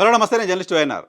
Hello నమస్తే నేను journalist YNR.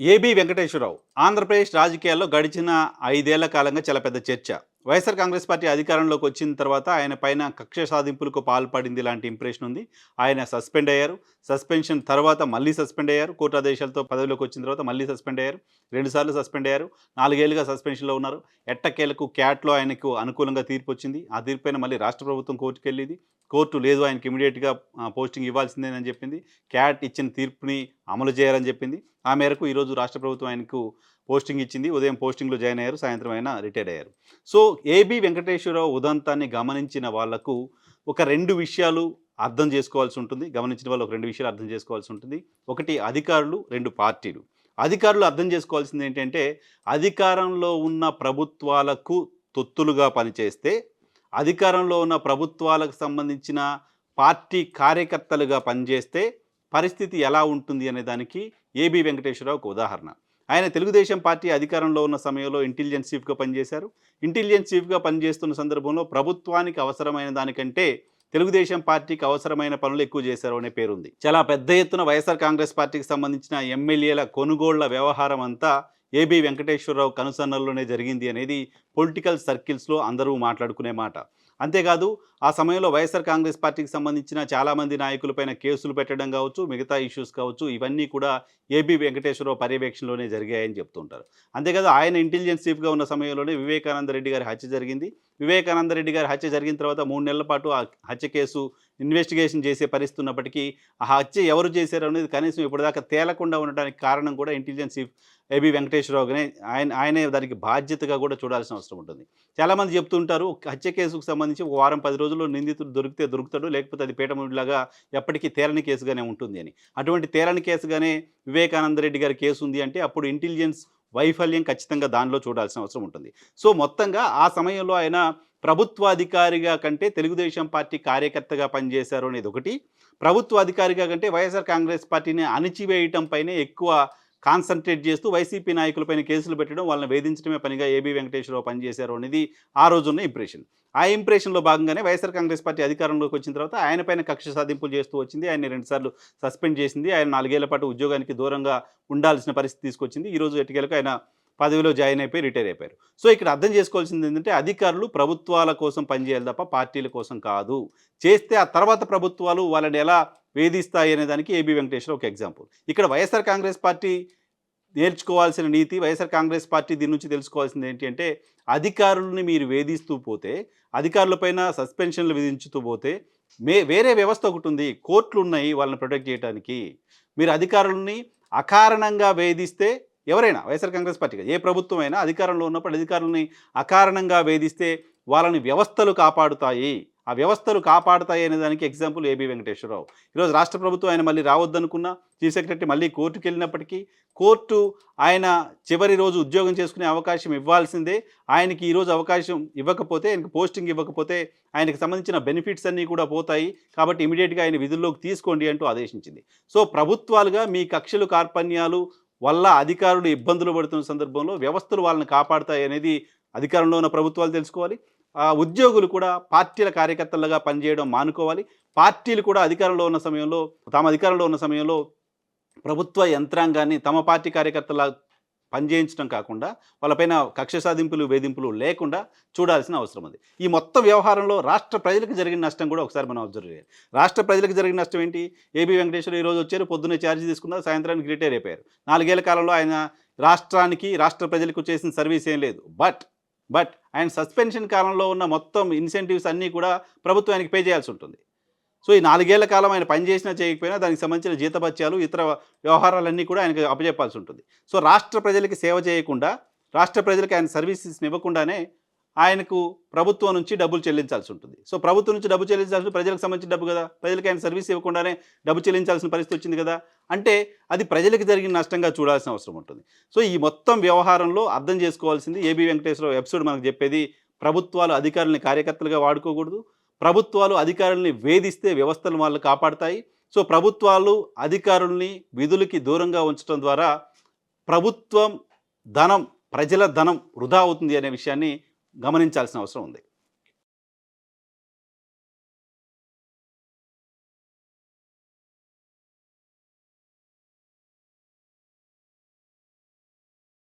AB Venkateswara Rao Andhra Pradesh రాజకీయాల్లో గడిచిన ఐదేళ్ళ కాలంగా చాలా పెద్ద చర్చ. వైఎస్ఆర్ కాంగ్రెస్ పార్టీ అధికారంలోకి వచ్చిన తర్వాత ఆయన పైన కక్ష సాధింపులకు పాల్పడింది లాంటి ఇంప్రెషన్ ఉంది. ఆయన సస్పెండ్ అయ్యారు. సస్పెన్షన్ తర్వాత మళ్ళీ సస్పెండ్ అయ్యారు. కోర్టు ఆదేశాలతో పదవిలోకి వచ్చిన తర్వాత మళ్ళీ సస్పెండ్ అయ్యారు. రెండుసార్లు సస్పెండ్ అయ్యారు. నాలుగేళ్ళుగా సస్పెన్షన్లో ఉన్నారు. ఎట్టకేలకు క్యాట్లో ఆయనకు అనుకూలంగా తీర్పు వచ్చింది. ఆ తీర్పు పైన మళ్ళీ రాష్ట్ర ప్రభుత్వం కోర్టుకు వెళ్ళింది కోర్టు లేదు ఆయనకి ఇమీడియట్గా పోస్టింగ్ ఇవ్వాల్సిందేనని చెప్పింది. క్యాట్ ఇచ్చిన తీర్పుని అమలు చేయాలని చెప్పింది. ఆ మేరకు ఈరోజు రాష్ట్ర ప్రభుత్వం ఆయనకు పోస్టింగ్ ఇచ్చింది. ఉదయం పోస్టింగ్లో జాయిన్ అయ్యారు సాయంత్రం ఆయన రిటైర్ అయ్యారు. సో ఏబి వెంకటేశ్వరరావు ఉదంతాన్ని గమనించిన వాళ్ళకు ఒక రెండు విషయాలు అర్థం చేసుకోవాల్సి ఉంటుంది. గమనించిన వాళ్ళు ఒక రెండు విషయాలు అర్థం చేసుకోవాల్సి ఉంటుంది. ఒకటి అధికారులు రెండు పార్టీలు. అధికారులు అర్థం చేసుకోవాల్సింది ఏంటంటే అధికారంలో ఉన్న ప్రభుత్వాలకు తొత్తులుగా పనిచేస్తే అధికారంలో ఉన్న ప్రభుత్వాలకు సంబంధించిన పార్టీ కార్యకర్తలుగా పనిచేస్తే పరిస్థితి ఎలా ఉంటుంది అనే దానికి ఏబి వెంకటేశ్వరరావు ఒక ఉదాహరణ. ఆయన తెలుగుదేశం పార్టీ అధికారంలో ఉన్న సమయంలో ఇంటెలిజెన్స్ చీఫ్గా పనిచేశారు. ఇంటెలిజెన్స్ చీఫ్గా పనిచేస్తున్న సందర్భంలో ప్రభుత్వానికి అవసరమైన దానికంటే తెలుగుదేశం పార్టీకి అవసరమైన పనులు ఎక్కువ చేశారు అనే పేరుంది. చాలా పెద్ద ఎత్తున వైఎస్ఆర్ కాంగ్రెస్ పార్టీకి సంబంధించిన ఎమ్మెల్యేల కొనుగోళ్ళ వ్యవహారం అంతా ఏబి వెంకటేశ్వరరావు కనుసన్నల్లోనే జరిగింది అనేది పొలిటికల్ సర్కిల్స్లో అందరూ మాట్లాడుకునే మాట. అంతేకాదు ఆ సమయంలో వైఎస్ఆర్ కాంగ్రెస్ పార్టీకి సంబంధించిన చాలామంది నాయకులపైన కేసులు పెట్టడం కావచ్చు మిగతా ఇష్యూస్ కావచ్చు ఇవన్నీ కూడా ఏబీ వెంకటేశ్వరరావు పర్యవేక్షణలోనే జరిగాయని చెప్తుంటారు. అంతేకాదు ఆయన ఇంటెలిజెన్స్ చీఫ్గా ఉన్న సమయంలోనే వివేకానంద రెడ్డి గారి హత్య జరిగింది. వివేకానంద రెడ్డి గారి హత్య జరిగిన తర్వాత మూడు నెలల పాటు ఆ హత్య కేసు ఇన్వెస్టిగేషన్ చేసే పరిస్థితి ఉన్నప్పటికీ ఆ హత్య ఎవరు చేశారు అనేది కనీసం ఇప్పటిదాకా తేలకుండా ఉండడానికి కారణం కూడా ఇంటెలిజెన్స్ చీఫ్ ఏబి వెంకటేశ్వరరావునే ఆయన ఆయనే దానికి బాధ్యతగా కూడా చూడాల్సిన అవసరం ఉంటుంది. చాలామంది చెప్తుంటారు హత్య కేసుకు సంబంధించి ఒక వారం పది రోజుల్లో నిందితుడు దొరికితే దొరుకుతాడు లేకపోతే అది పీఠముడిలాగా ఎప్పటికీ తేలని కేసుగానే ఉంటుంది అని. అటువంటి తేలని కేసుగానే వివేకానంద రెడ్డి గారి కేసు ఉంది అంటే అప్పుడు ఇంటెలిజెన్స్ వైఫల్యం ఖచ్చితంగా దానిలో చూడాల్సిన అవసరం ఉంటుంది. సో మొత్తంగా ఆ సమయంలో ఆయన ప్రభుత్వ అధికారిగా కంటే తెలుగుదేశం పార్టీ కార్యకర్తగా పనిచేశారు అనేది ఒకటి. ప్రభుత్వ అధికారిగా కంటే వైఎస్ఆర్ కాంగ్రెస్ పార్టీని అణిచివేయటం పైనే ఎక్కువ కాన్సన్ట్రేట్ చేస్తూ వైసీపీ నాయకులపైన కేసులు పెట్టడం వాళ్ళని వేధించడమే పనిగా ఏబీ వెంకటేశ్వరరావు పనిచేశారు అనేది ఆ రోజున్న ఇంప్రెషన్ ఆ ఇంప్రెషన్లో భాగంగానే వైఎస్ఆర్ కాంగ్రెస్ పార్టీ అధికారంలోకి వచ్చిన తర్వాత ఆయన పైన కక్ష సాధింపులు చేస్తూ వచ్చింది. ఆయన రెండుసార్లు సస్పెండ్ చేసింది. ఆయన నాలుగేళ్ళ పాటు ఉద్యోగానికి దూరంగా ఉండాల్సిన పరిస్థితి తీసుకొచ్చింది. ఈరోజు ఎటుకెలకు ఆయన పదవిలో జాయిన్ అయిపోయి రిటైర్ అయిపోయారు. సో ఇక్కడ అర్థం చేసుకోవాల్సింది ఏంటంటే అధికారులు ప్రభుత్వాల కోసం పనిచేయాలి తప్ప పార్టీల కోసం కాదు. చేస్తే ఆ తర్వాత ప్రభుత్వాలు వాళ్ళని ఎలా వేధిస్తాయి అనే దానికి ఏబి వెంకటేశ్వర ఒక ఎగ్జాంపుల్. ఇక్కడ వైఎస్ఆర్ కాంగ్రెస్ పార్టీ నేర్చుకోవాల్సిన నీతి వైఎస్ఆర్ కాంగ్రెస్ పార్టీ దీని నుంచి తెలుసుకోవాల్సింది ఏంటి అంటే అధికారులని మీరు వేధిస్తూ పోతే అధికారులపైన సస్పెన్షన్లు విధించుతూ పోతే మే వేరే వ్యవస్థ ఒకటి ఉంది. కోర్టులు ఉన్నాయి వాళ్ళని ప్రొటెక్ట్ చేయడానికి మీరు అధికారులని అకారణంగా వేధిస్తే ఎవరైనా వైఎస్ఆర్ కాంగ్రెస్ పార్టీగా ఏ ప్రభుత్వం అయినా అధికారంలో ఉన్నప్పుడు అధికారులని అకారణంగా వేధిస్తే వాళ్ళని వ్యవస్థలు కాపాడుతాయి. ఆ వ్యవస్థలు కాపాడుతాయి అనే దానికి ఎగ్జాంపుల్ ఏబి వెంకటేశ్వరరావు. ఈరోజు రాష్ట్ర ప్రభుత్వం ఆయన మళ్ళీ రావద్దనుకున్న చీఫ్ సెక్రటరీ మళ్ళీ కోర్టుకు వెళ్ళినప్పటికీ కోర్టు ఆయన చివరి రోజు ఉద్యోగం చేసుకునే అవకాశం ఇవ్వాల్సిందే. ఆయనకి ఈరోజు అవకాశం ఇవ్వకపోతే ఆయనకి పోస్టింగ్ ఇవ్వకపోతే ఆయనకు సంబంధించిన బెనిఫిట్స్ అన్నీ కూడా పోతాయి. కాబట్టి ఇమీడియట్గా ఆయన విధుల్లోకి తీసుకోండి అంటూ ఆదేశించింది. సో ప్రభుత్వాలుగా మీ కక్షలు కార్పణ్యాలు వల్ల అధికారులు ఇబ్బందులు పడుతున్న సందర్భంలో వ్యవస్థలు వాళ్ళని కాపాడుతాయి అనేది అధికారంలో ఉన్న ప్రభుత్వాలు తెలుసుకోవాలి. ఉద్యోగులు కూడా పార్టీల కార్యకర్తలుగా పనిచేయడం మానుకోవాలి. పార్టీలు కూడా అధికారంలో ఉన్న సమయంలో తమ అధికారంలో ఉన్న సమయంలో ప్రభుత్వ యంత్రాంగాన్ని తమ పార్టీ కార్యకర్తల పనిచేయించడం కాకుండా వాళ్ళపైన కక్ష సాధింపులు వేధింపులు లేకుండా చూడాల్సిన అవసరం ఉంది ఈ మొత్తం వ్యవహారంలో రాష్ట్ర ప్రజలకు జరిగిన నష్టం కూడా ఒకసారి మనం అబ్జర్వ్ చేయాలి. రాష్ట్ర ప్రజలకు జరిగిన నష్టం ఏంటి? ఏబీ వెంకటేశ్వర ఈరోజు వచ్చారు పొద్దున్నే ఛార్జ్ తీసుకున్నారు సాయంత్రానికి రిటైర్ అయిపోయారు. నాలుగేళ్ళ కాలంలో ఆయన రాష్ట్రానికి రాష్ట్ర ప్రజలకు చేసిన సర్వీస్ ఏం లేదు. బట్ బట్ ఆయన సస్పెన్షన్ కాలంలో ఉన్న మొత్తం ఇన్సెంటివ్స్ అన్నీ కూడా ప్రభుత్వానికి పే చేయాల్సి ఉంటుంది. సో ఈ నాలుగేళ్ళ కాలం ఆయన పనిచేసినా చేయకపోయినా దానికి సంబంధించిన జీతభత్యాలు ఇతర వ్యవహారాలన్నీ కూడా ఆయనకు అప్పచెప్పాల్సి ఉంటుంది. సో రాష్ట్ర ప్రజలకి సేవ చేయకుండా రాష్ట్ర ప్రజలకు ఆయన సర్వీసెస్ ఇవ్వకుండానే ఆయనకు ప్రభుత్వం నుంచి డబ్బులు చెల్లించాల్సి ఉంటుంది. సో ప్రభుత్వం నుంచి డబ్బు చెల్లించాల్సిన ప్రజలకు సంబంధించిన డబ్బు కదా. ప్రజలకు ఆయన సర్వీస్ ఇవ్వకుండానే డబ్బు చెల్లించాల్సిన పరిస్థితి వచ్చింది కదా. అంటే అది ప్రజలకు జరిగిన నష్టంగా చూడాల్సిన అవసరం ఉంటుంది. సో ఈ మొత్తం వ్యవహారంలో అర్థం చేసుకోవాల్సింది ఏబి వెంకటేశ్వరరావు ఎపిసోడ్ మనకు చెప్పేది ప్రభుత్వాలు అధికారులని కార్యకర్తలుగా వాడుకోకూడదు. ప్రభుత్వాలు అధికారుల్ని వేధిస్తే వ్యవస్థలు వాళ్ళు కాపాడతాయి. సో ప్రభుత్వాలు అధికారుల్ని విధులకి దూరంగా ఉంచడం ద్వారా ప్రభుత్వం ధనం ప్రజల ధనం వృధా అవుతుంది అనే విషయాన్ని గమనించాల్సిన అవసరం ఉంది.